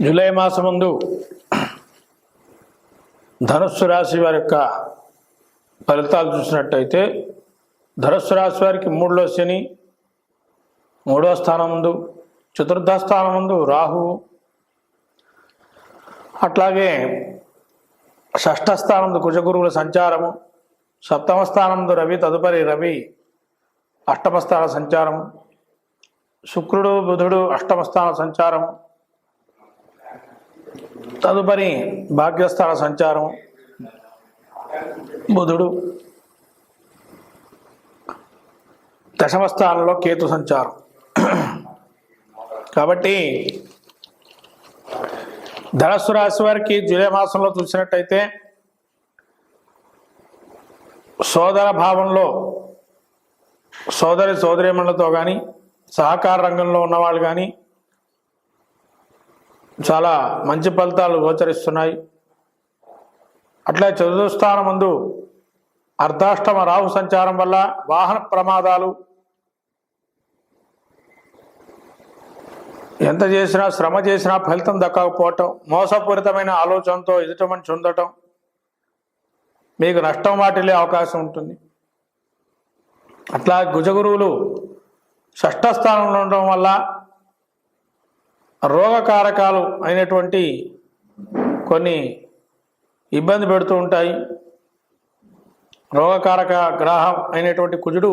July మాసం ముందు ధనుస్సు రాశి వారి యొక్క ఫలితాలు చూసినట్టయితే ధనుస్సు రాశి వారికి మూడులో శని మూడో స్థానం ముందు చతుర్థ స్థానం ముందు రాహువు అట్లాగే షష్ఠ స్థానం కుజగురువుల సంచారము సప్తమ స్థానం రవి తదుపరి రవి అష్టమ స్థాన సంచారము శుక్రుడు బుధుడు అష్టమ స్థాన సంచారం తదుపరి భాగ్యస్థాన సంచారం. బుధుడు. దశమస్థానంలో కేతు సంచారం. కాబట్టి ధనస్సు రాశి వారికి జూలై మాసంలో చూసినట్టయితే సోదర భావంలో సోదరి సోదరిమణులతో కానీ సహకార రంగంలో ఉన్నవాళ్ళు కానీ చాలా మంచి ఫలితాలు గోచరిస్తున్నాయి. అట్లా చతుర్థస్థానం ముందు అర్ధాష్టమ రాహు సంచారం వల్ల వాహన ప్రమాదాలు ఎంత చేసినా శ్రమ చేసినా ఫలితం దక్కకపోవటం మోసపూరితమైన ఆలోచనతో ఎదుటమని చెందటం మీకు నష్టం వాటిల్లే అవకాశం ఉంటుంది. అట్లా గుజగురువులు షష్ఠ స్థానంలో ఉండడం వల్ల రోగకారకాలు అయినటువంటి కొన్ని ఇబ్బంది పెడుతూ ఉంటాయి. రోగకారక గ్రహం అయినటువంటి కుజుడు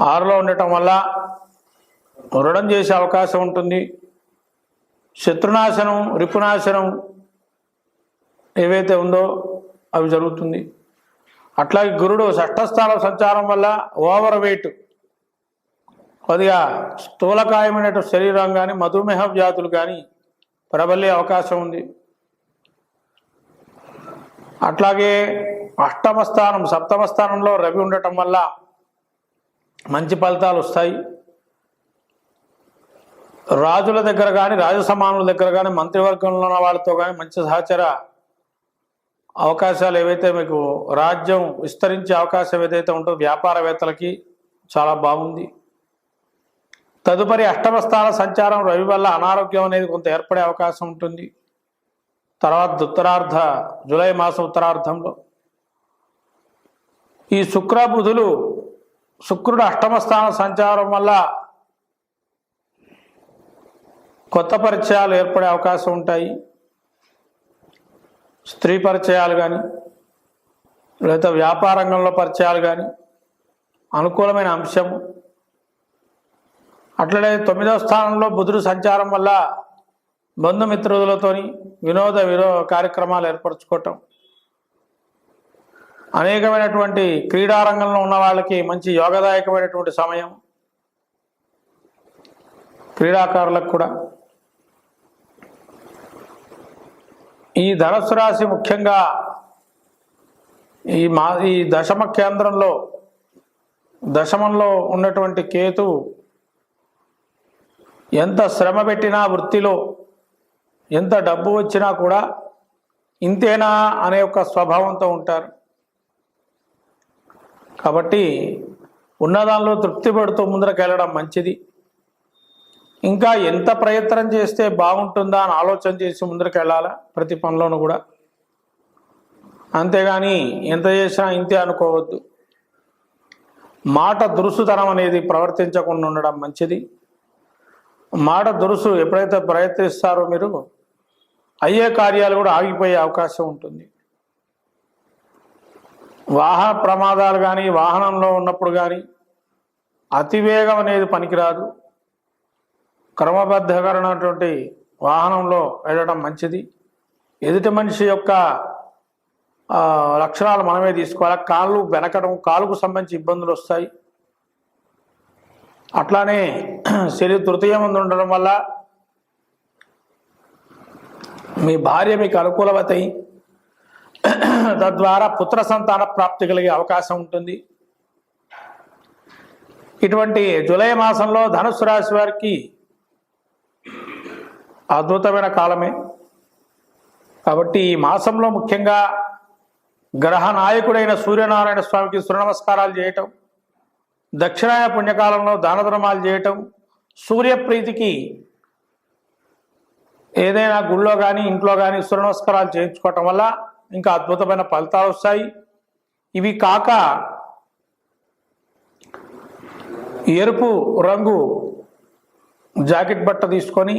ఆరులో ఉండటం వల్ల రుణం చేసే అవకాశం ఉంటుంది. శత్రునాశనం రిపునాశనం ఏవైతే ఉందో అవి జరుగుతుంది. అట్లాగే గురుడు షష్ఠస్థానం సంచారం వల్ల ఓవర్ వెయిట్ కొద్దిగా స్థూలకాయమైన శరీరం కానీ మధుమేహ వ్యాధులు కానీ ప్రబలే అవకాశం ఉంది. అట్లాగే అష్టమ స్థానం సప్తమ స్థానంలో రవి ఉండటం వల్ల మంచి ఫలితాలు వస్తాయి. రాజుల దగ్గర కానీ రాజసమానుల దగ్గర కానీ మంత్రివర్గంలో ఉన్న వాళ్ళతో కానీ మంచి సహచర అవకాశాలు ఏవైతే మీకు రాజ్యం విస్తరించే అవకాశం ఏదైతే ఉంటుందో వ్యాపారవేత్తలకి చాలా బాగుంది. తదుపరి అష్టమ స్థాన సంచారం రవి వల్ల అనారోగ్యం అనేది కొంత ఏర్పడే అవకాశం ఉంటుంది. తర్వాత ఉత్తరార్ధ జూలై మాసం ఉత్తరార్ధంలో. ఈ శుక్ర బుధులు శుక్రుడు అష్టమ స్థాన సంచారం వల్ల కొత్త పరిచయాలు ఏర్పడే అవకాశం ఉంటాయి. స్త్రీ పరిచయాలు కానీ లేదా వ్యాపార రంగంలో పరిచయాలు కానీ అనుకూలమైన అంశము. అట్లనే తొమ్మిదవ స్థానంలో బుధుడు సంచారం వల్ల బంధుమిత్రులతోని వినోద వినో కార్యక్రమాలు ఏర్పరచుకోవటం. అనేకమైనటువంటి క్రీడారంగంలో ఉన్న వాళ్ళకి మంచి యోగదాయకమైనటువంటి సమయం. క్రీడాకారులకు కూడా. ఈ ధనస్సు రాశి ముఖ్యంగా ఈ మా ఈ దశమ కేంద్రంలో దశమంలో ఉన్నటువంటి కేతు ఎంత శ్రమ పెట్టినా వృత్తిలో ఎంత డబ్బు వచ్చినా కూడా ఇంతేనా అనే ఒక స్వభావంతో ఉంటారు. కాబట్టి ఉన్నదానిలో తృప్తి పడుతూ ముందరకెళ్ళడం మంచిది. ఇంకా ఎంత ప్రయత్నం చేస్తే బాగుంటుందా అని ఆలోచన చేసి ముందరకెళ్ళాలా ప్రతి పనిలోనూ కూడా? అంతేగాని ఎంత చేసినా ఇంతే అనుకోవద్దు. మాట దురుసుతనం అనేది ప్రవర్తించకుండా ఉండడం మంచిది. మాట దురుసు ఎప్పుడైతే ప్రయత్నిస్తారో మీరు అయ్యే కార్యాలు కూడా ఆగిపోయే అవకాశం ఉంటుంది. వాహన ప్రమాదాలు కానీ వాహనంలో ఉన్నప్పుడు కానీ అతివేగం అనేది పనికిరాదు. క్రమబద్ధకరమైనటువంటి వాహనంలో వెళ్ళడం మంచిది. ఎదుటి మనిషి యొక్క లక్షణాలు మనమే తీసుకోవాలి. కాళ్ళు వెనకడం కాలుకు సంబంధించి ఇబ్బందులు వస్తాయి. అట్లానే శని తృతీయముందు ఉండడం వల్ల మీ భార్య మీకు అనుకూలవతై తద్వారా పుత్ర సంతాన ప్రాప్తి కలిగే అవకాశం ఉంటుంది. ఇటువంటి జూలై మాసంలో ధనుసు రాశి వారికి అద్భుతమైన కాలమే. కాబట్టి ఈ మాసంలో ముఖ్యంగా గ్రహ నాయకుడైన సూర్యనారాయణ స్వామికి సూర్య నమస్కారాలు చేయటం దక్షిణాయన పుణ్యకాలంలో దాన ధర్మాలు చేయటం సూర్యప్రీతికి ఏదైనా గుళ్ళో కానీ ఇంట్లో కానీ సూర్య నమస్కారాలు చేయించుకోవటం వల్ల ఇంకా అద్భుతమైన ఫలితాలు వస్తాయి. ఇవి కాక ఎరుపు రంగు జాకెట్ బట్ట తీసుకొని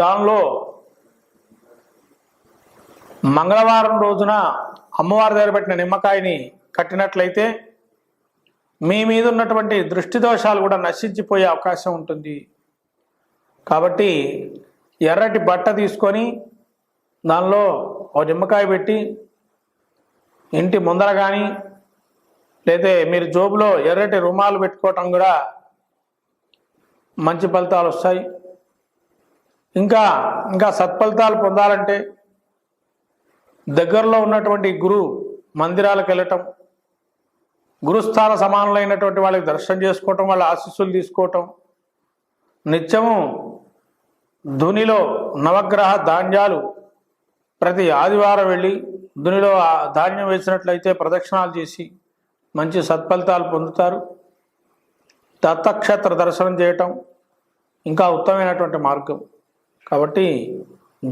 దానిలో మంగళవారం రోజున అమ్మవారి దగ్గర పెట్టిన నిమ్మకాయని కట్టినట్లయితే మీ మీద ఉన్నటువంటి దృష్టి దోషాలు కూడా నశించిపోయే అవకాశం ఉంటుంది. కాబట్టి ఎర్రటి బట్ట తీసుకొని దానిలో ఒక నిమ్మకాయ పెట్టి ఇంటి ముందర కానీ లేదా మీరు జోబులో ఎర్రటి రుమాలు పెట్టుకోవటం కూడా మంచి ఫలితాలు వస్తాయి. ఇంకా ఇంకా సత్ఫలితాలు పొందాలంటే దగ్గరలో ఉన్నటువంటి గురు మందిరాలకు వెళ్ళటం గురుస్థాన సమానులైనటువంటి వాళ్ళకి దర్శనం చేసుకోవటం వాళ్ళ ఆశీస్సులు తీసుకోవటం. నిత్యము ధునిలో నవగ్రహ ధాన్యాలు ప్రతి ఆదివారం వెళ్ళి ధునిలో ఆ ధాన్యం వేసినట్లయితే ప్రదక్షిణాలు చేసి మంచి సత్ఫలితాలు పొందుతారు. దత్తక్షేత్ర దర్శనం చేయటం ఇంకా ఉత్తమమైనటువంటి మార్గం. కాబట్టి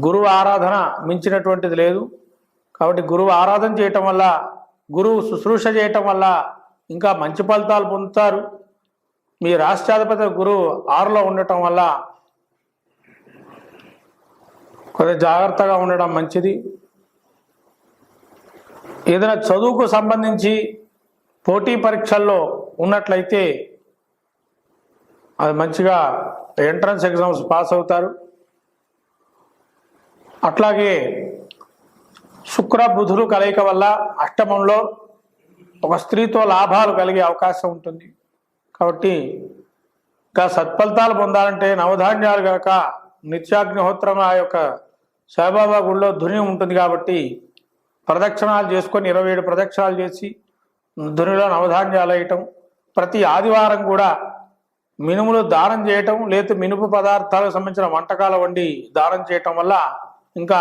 గురువు ఆరాధన మించినటువంటిది లేదు. కాబట్టి గురువు ఆరాధన చేయటం వల్ల గురువు శుశ్రూష చేయటం వల్ల ఇంకా మంచి ఫలితాలు పొందుతారు. మీ రాష్ట్రాధిపతి గురువు ఆరులో ఉండటం వల్ల కొద్దిగా జాగ్రత్తగా ఉండడం మంచిది. ఏదైనా చదువుకు సంబంధించి పోటీ పరీక్షల్లో ఉన్నట్లయితే అది మంచిగా ఎంట్రన్స్ ఎగ్జామ్స్ పాస్ అవుతారు. అట్లాగే శుక్ర బుధులు కలయిక వల్ల అష్టమంలో ఒక స్త్రీతో లాభాలు కలిగే అవకాశం ఉంటుంది. కాబట్టి ఇంకా సత్ఫలితాలు పొందాలంటే నవధాన్యాలు కాక నిత్యాగ్నిహోత్రం ఆ యొక్క సాయిబాబా గుడిలో ధుని ఉంటుంది కాబట్టి ప్రదక్షిణాలు చేసుకొని ఇరవై ఏడు ప్రదక్షిణాలు చేసి ధునిలో నవధాన్యాలు వేయటం ప్రతి ఆదివారం కూడా మినుములు దానం చేయటం లేదా మినుపు పదార్థాలకు సంబంధించిన వంటకాలు వండి దానం చేయటం వల్ల ఇంకా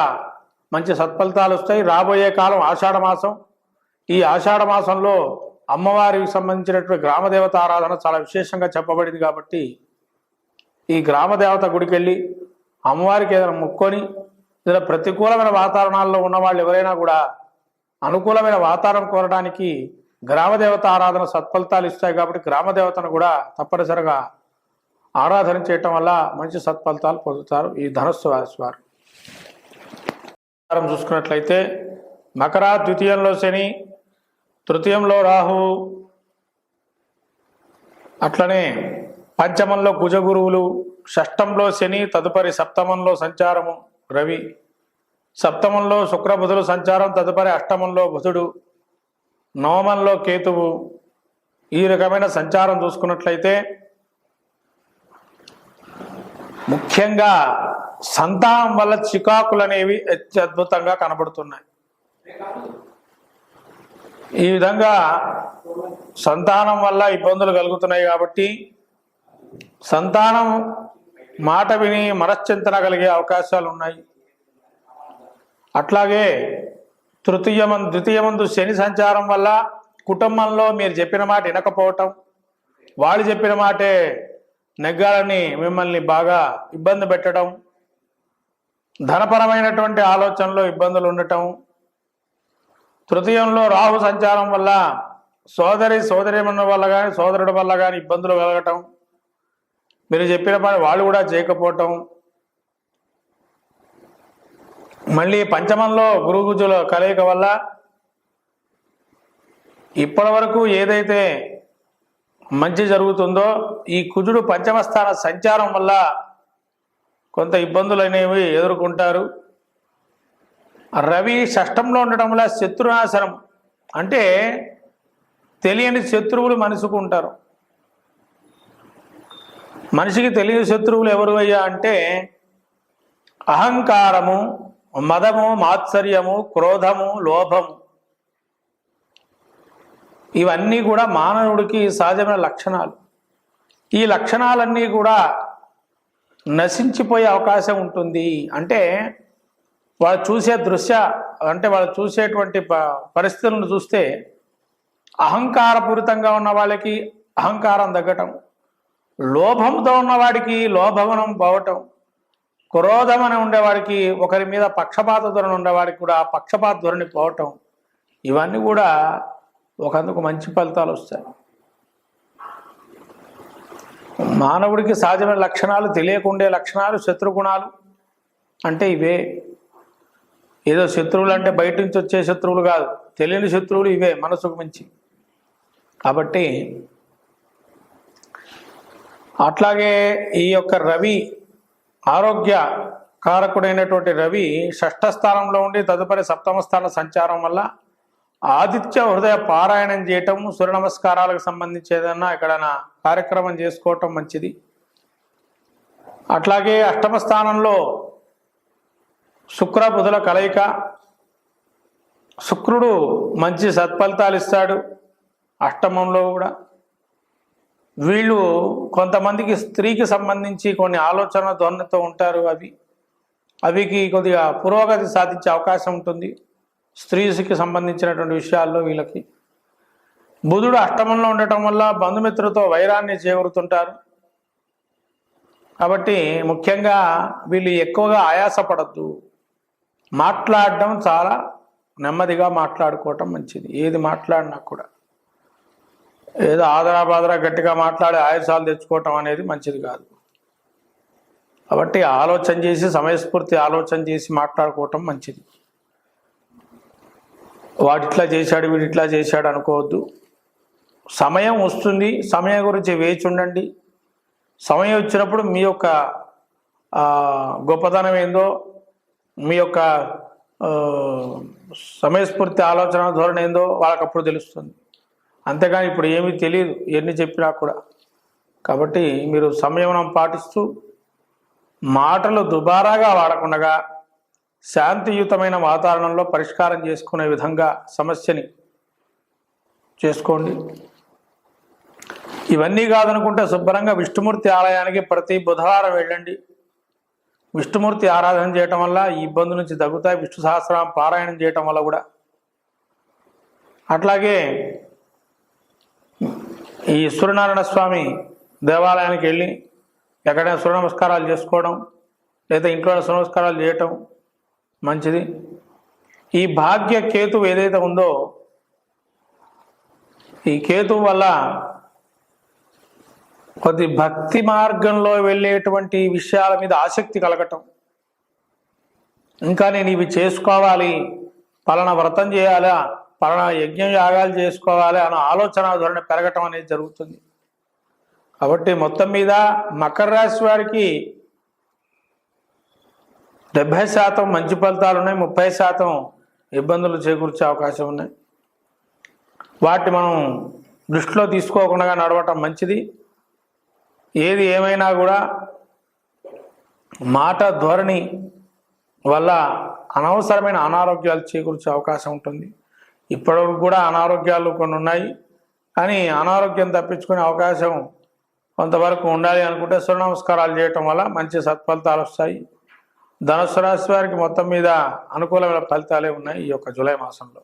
మంచి సత్ఫలితాలు వస్తాయి. రాబోయే కాలం ఆషాఢ మాసం ఈ ఆషాఢ మాసంలో అమ్మవారికి సంబంధించినటువంటి గ్రామదేవత ఆరాధన చాలా విశేషంగా చెప్పబడింది కాబట్టి ఈ గ్రామదేవత గుడికి వెళ్ళి అమ్మవారికి ఏదైనా మొక్కొని లేదా ప్రతికూలమైన వాతావరణాల్లో ఉన్న వాళ్ళు ఎవరైనా కూడా అనుకూలమైన వాతావరణం కోరడానికి గ్రామదేవత ఆరాధన సత్ఫలితాలు ఇస్తాయి కాబట్టి గ్రామదేవతను కూడా తప్పనిసరిగా ఆరాధన చేయటం వల్ల మంచి సత్ఫలితాలు పొందుతారు ఈ ధనస్సు రాశి వారు. చూసుకున్నట్లయితే మకర ద్వితీయంలో శని తృతీయంలో రాహు. అట్లనే పంచమంలో కుజగురువులు షష్టంలో శని తదుపరి సప్తమంలో సంచారము రవి. సప్తమంలో శుక్రబుధులు సంచారం తదుపరి అష్టమంలో బుధుడు. నవమంలో కేతువు. ఈ రకమైన సంచారం చూసుకున్నట్లయితే ముఖ్యంగా సంతానం వల్ల చికాకులు అనేవి అత్యద్భుతంగా కనబడుతున్నాయి. ఈ విధంగా సంతానం వల్ల ఇబ్బందులు కలుగుతున్నాయి కాబట్టి సంతానం మాట విని మనశ్చింతన కలిగే అవకాశాలు ఉన్నాయి. అట్లాగే తృతీయమం ద్వితీయమందు శని సంచారం వల్ల కుటుంబంలో మీరు చెప్పిన మాట వినకపోవటం వాళ్ళు చెప్పిన మాటే నెగ్గాలని మిమ్మల్ని బాగా ఇబ్బంది పెట్టడం ధనపరమైనటువంటి ఆలోచనలో ఇబ్బందులు ఉండటం తృతీయంలో రాహు సంచారం వల్ల సోదరి సోదరిమన్న వల్ల కానీ సోదరుడి వల్ల కానీ ఇబ్బందులు కలగటం మీరు చెప్పిన పని వాళ్ళు కూడా చేయకపోవటం మళ్ళీ పంచమంలో గురుగుజుల కలయిక వల్ల ఇప్పటి వరకు ఏదైతే మంచి జరుగుతుందో ఈ కుజుడు పంచమస్థాన సంచారం వల్ల కొంత ఇబ్బందులు అనేవి ఎదుర్కొంటారు. రవి షష్టంలో ఉండటం వల్ల శత్రునాశనం. అంటే తెలియని శత్రువులు మనసుకు ఉంటారు. మనిషికి తెలియని శత్రువులు ఎవరు అయ్యా అంటే అహంకారము మదము మాత్సర్యము క్రోధము లోభము. ఇవన్నీ కూడా మానవుడికి సహజమైన లక్షణాలు. ఈ లక్షణాలన్నీ కూడా నశించిపోయే అవకాశం ఉంటుంది. అంటే వాళ్ళు చూసే దృశ్య అంటే వాళ్ళు చూసేటువంటి ప పరిస్థితులను చూస్తే అహంకారపూరితంగా ఉన్న వాళ్ళకి అహంకారం తగ్గటం లోభంతో ఉన్నవాడికి లోభవనం పోవటం క్రోధం అని ఉండేవాడికి ఒకరి మీద పక్షపాత ధోరణి ఉండేవాడికి కూడా ఆ పక్షపాత ధోరణి పోవటం ఇవన్నీ కూడా ఒకందుకు మంచి ఫలితాలు వస్తాయి. మానవుడికి సహజమైన లక్షణాలు తెలియకుండే లక్షణాలు శత్రుగుణాలు అంటే ఇవే. ఏదో శత్రువులు అంటే బయట నుంచి వచ్చే శత్రువులు కాదు. తెలియని శత్రువులు ఇవే మనసుకు మించి. కాబట్టి అట్లాగే ఈ యొక్క రవి ఆరోగ్య కారకుడైనటువంటి రవి షష్ఠ స్థానంలో ఉండి తదుపరి సప్తమ స్థాన సంచారం వల్ల ఆదిత్య హృదయ పారాయణం చేయటం సూర్య నమస్కారాలకు సంబంధించి ఏదైనా ఎక్కడైనా కార్యక్రమం చేసుకోవటం మంచిది. అట్లాగే అష్టమ స్థానంలో శుక్ర బుధుల కలయిక. శుక్రుడు మంచి సత్ఫలితాలు ఇస్తాడు అష్టమంలో కూడా. వీళ్ళు కొంతమందికి స్త్రీకి సంబంధించి కొన్ని ఆలోచన ధోరణితో ఉంటారు అవి. అవికి కొద్దిగా పురోగతి సాధించే అవకాశం ఉంటుంది స్త్రీకి సంబంధించినటువంటి విషయాల్లో వీళ్ళకి. బుధుడు అష్టమంలో ఉండటం వల్ల బంధుమిత్రులతో వైరాన్ని చేకూరుతుంటారు. కాబట్టి ముఖ్యంగా వీళ్ళు ఎక్కువగా ఆయాసపడద్దు. మాట్లాడడం చాలా నెమ్మదిగా మాట్లాడుకోవటం మంచిది. ఏది మాట్లాడినా కూడా. ఏదో ఆదరా బాదరా గట్టిగా మాట్లాడి ఆయాసాలు తెచ్చుకోవటం అనేది మంచిది కాదు. కాబట్టి ఆలోచన చేసి సమయస్ఫూర్తి ఆలోచన చేసి మాట్లాడుకోవటం మంచిది. వాడిట్లా చేశాడు వీడిట్లా చేశాడు అనుకోవద్దు. సమయం వస్తుంది. సమయం గురించి వేచి ఉండండి. సమయం వచ్చినప్పుడు మీ యొక్క గొప్పతనం ఏందో మీ యొక్క సమయస్ఫూర్తి ఆలోచన ధోరణి ఏందో వాళ్ళకి అప్పుడు తెలుస్తుంది. అంతేగాని ఇప్పుడు ఏమీ తెలియదు ఎన్ని చెప్పినా కూడా. కాబట్టి మీరు సంయమనం పాటిస్తూ మాటలు దుబారాగా వాడకుండగా శాంతియుతమైన వాతావరణంలో పరిష్కారం చేసుకునే విధంగా సమస్యని చేసుకోండి. ఇవన్నీ కాదనుకుంటే శుభ్రంగా విష్ణుమూర్తి ఆలయానికి ప్రతి బుధవారం వెళ్ళండి. విష్ణుమూర్తి ఆరాధన చేయటం వల్ల ఈ ఇబ్బంది నుంచి తగ్గుతాయి. విష్ణు సహస్రం పారాయణం చేయటం వల్ల కూడా. అట్లాగే ఈ సూర్యనారాయణ స్వామి దేవాలయానికి వెళ్ళి ఎక్కడైనా సూర్య నమస్కారాలు చేసుకోవడం లేదా ఇంట్లో సూర్య నమస్కారాలు చేయటం మంచిది. ఈ భాగ్య కేతు ఏదైతే ఉందో ఈ కేతు వల్ల కొద్ది భక్తి మార్గంలో వెళ్ళేటువంటి విషయాల మీద ఆసక్తి కలగటం. ఇంకా నేను ఇవి చేసుకోవాలి పలానా వ్రతం చేయాలా పలానా యజ్ఞం యాగాలు చేసుకోవాలి అన్న ఆలోచన ధోరణి పెరగటం అనేది జరుగుతుంది. కాబట్టి మొత్తం మీద మకర రాశి వారికి డెబ్భై శాతం మంచి ఫలితాలు ఉన్నాయి ముప్పై శాతం ఇబ్బందులు చేకూర్చే అవకాశం ఉన్నాయి. వాటి మనం దృష్టిలో తీసుకోకుండా నడవటం మంచిది. ఏది ఏమైనా కూడా మాట ధోరణి వల్ల అనవసరమైన అనారోగ్యాలు చేకూర్చే అవకాశం ఉంటుంది. ఇప్పటివరకు కూడా అనారోగ్యాలు కొన్ని ఉన్నాయి. కానీ అనారోగ్యం తప్పించుకునే అవకాశం కొంతవరకు ఉండాలి అనుకుంటే సూర్య నమస్కారాలు చేయటం వల్ల మంచి సత్ఫలితాలు వస్తాయి. ధనుసు రాశి వారికి మొత్తం మీద అనుకూలమైన ఫలితాలే ఉన్నాయి ఈ యొక్క జూలై మాసంలో.